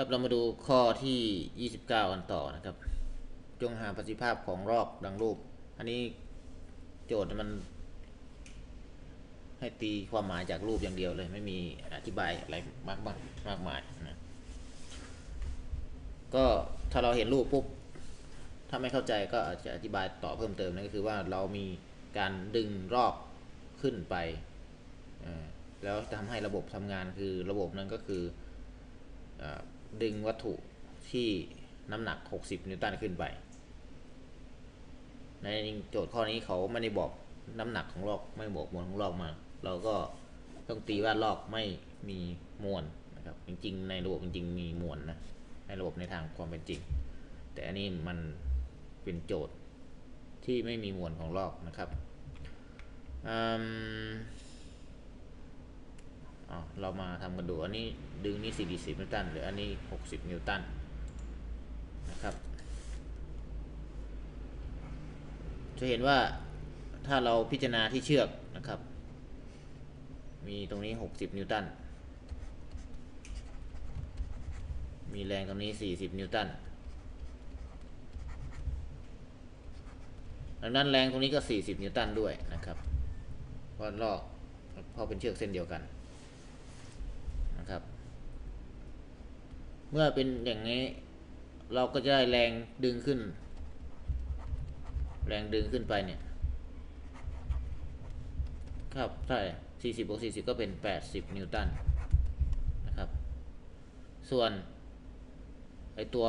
ครับเรามาดูข้อที่ 29 กันต่อนะครับ จงหาประสิทธิภาพของรอกดังรูป อันนี้โจทย์มัน ให้ตีความหมายจากรูปอย่างเดียวเลย ไม่มีอธิบายอะไรมากมากมากมายนะก็ถ้าเราเห็นรูปปุ๊บถ้าไม่เข้าใจก็อาจจะอธิบายต่อเพิ่มเติมนั่นก็คือว่าเรามีการดึงรอกขึ้นไป แล้วทำให้ระบบทำงานคือระบบนั้นก็คืออ ดึงวัตถุที่น้ำหนัก 60 นิวตันขึ้นไป ในโจทย์ข้อนี้เขาไม่ได้บอกน้ำหนักของลอกไม่บอกมวลของลอกมา เราก็ต้องตีว่าลอกไม่มีมวลนะครับ จริง ๆ ในระบบจริงๆมีมวลนะในระบบในทางความเป็นจริง แต่อันนี้มันเป็นโจทย์ที่ไม่มีมวลของลอกนะครับอืม เรามาทำกันดู อันนี้ดึงนี่40นิวตันหรืออันนี้ 60 นิวตันนะครับ จะเห็นว่าถ้าเราพิจารณาที่เชือกนะครับ มีตรงนี้ 60 นิวตัน มีแรงตรงนี้ 40 นิวตัน ดังนั้นแรงตรงนี้ก็ 40 นิวตันด้วยนะครับเพราะลอกเพราะเป็นเชือกเส้นเดียวกันนะครับ เมื่อเป็นอย่างนี้ เราก็จะได้แรงดึงขึ้น แรงดึงขึ้นไปเนี่ย ครับใช่40บวก40ก็เป็น80นิวตันนะครับ ส่วนไอตัว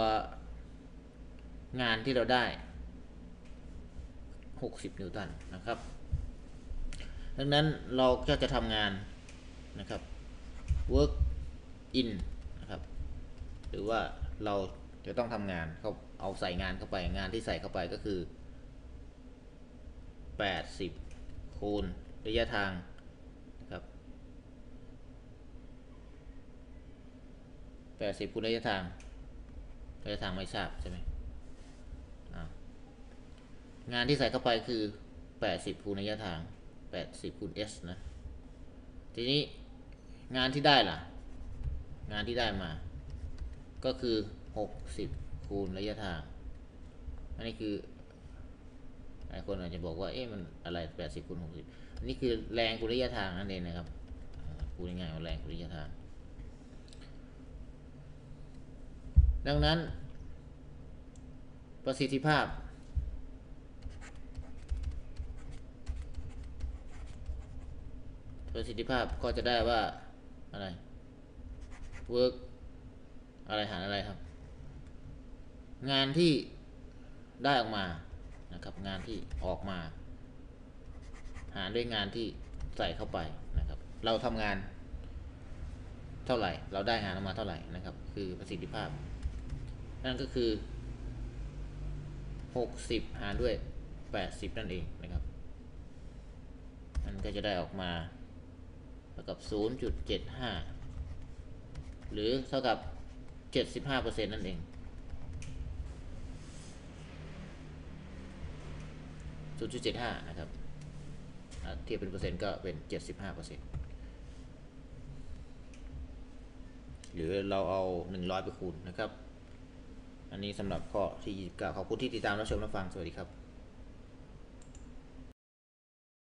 งานที่เราได้ 60 นิวตันนะครับ ดังนั้นเราก็จะทำงานนะครับ work in หรือว่าเราจะต้องทำงานเขาเอาใส่งานเข้าไปงานที่ใส่เข้าไปก็คือ 80 คูณระยะทางนะครับ 80 คูณระยะทางระยะทางไม่ทราบใช่ไหมงานที่ใส่เข้าไปคือ 80 คูณระยะทาง 80 คูณ s นะ ทีนี้งานที่ได้ล่ะ งานที่ได้มา ก็คือ 60 คูณระยะทาง อันนี้คือหลายคนอาจจะบอกว่า เอ๊ะ มันอะไร 80คูณ60 อันนี้คือแรงคูณระยะทางนั่นเองนะครับอ่าพูดง่ายๆว่าแรงคูณระยะทาง ดังนั้น ประสิทธิภาพประสิทธิภาพก็จะได้ว่าอะไร work อะไรหารอะไรครับ งานที่ได้ออกมานะครับ งานที่ออกมา หารด้วยงานที่ใส่เข้าไปนะครับ เราทำงานเท่าไหร่ เราได้งานออกมาเท่าไหร่นะครับ คือประสิทธิภาพ นั่นก็คือ 60 หารด้วย 80 นั่นเองนะครับมันก็จะได้ออกมาเท่ากับ 0.75 หรือเท่ากับ 75%นั่นเอง 0.75 นะครับ เทียบเป็นเปอร์เซ็นต์ก็เป็น 75%หรือเราเอา 100 ไปคูณนะครับ อันนี้สำหรับข้อที่ 29 ขอบคุณที่ติดตามรับชมรับฟัง สวัสดีครับ